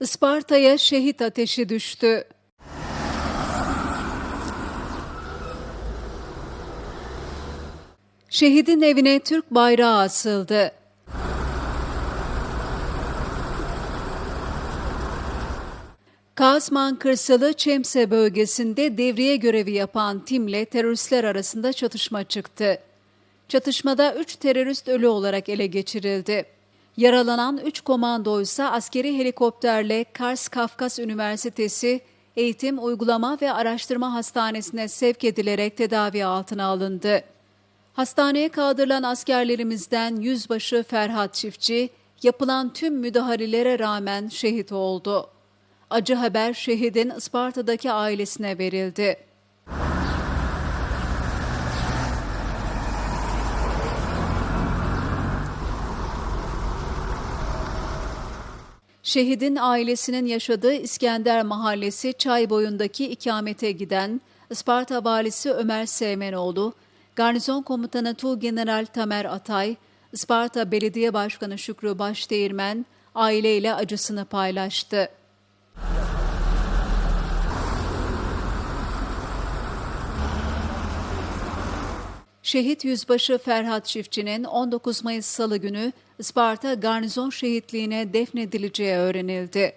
Isparta'ya şehit ateşi düştü. Şehidin evine Türk bayrağı asıldı. Kazman Kırsalı Çemse bölgesinde devriye görevi yapan timle teröristler arasında çatışma çıktı. Çatışmada 3 terörist ölü olarak ele geçirildi. Yaralanan 3 komando ise askeri helikopterle Kars Kafkas Üniversitesi Eğitim, Uygulama ve Araştırma Hastanesi'ne sevk edilerek tedavi altına alındı. Hastaneye kaldırılan askerlerimizden Yüzbaşı Ferhat Çiftçi, yapılan tüm müdahalelere rağmen şehit oldu. Acı haber şehidin Isparta'daki ailesine verildi. Şehidin ailesinin yaşadığı İskender Mahallesi çay boyundaki ikamete giden Isparta Valisi Ömer Sevmenoğlu, Garnizon Komutanı Tuğgeneral Tamer Atay, Isparta Belediye Başkanı Şükrü Başdeğirmen aileyle acısını paylaştı. Şehit Yüzbaşı Ferhat Çiftçi'nin 19 Mayıs Salı günü Isparta Garnizon Şehitliğine defnedileceği öğrenildi.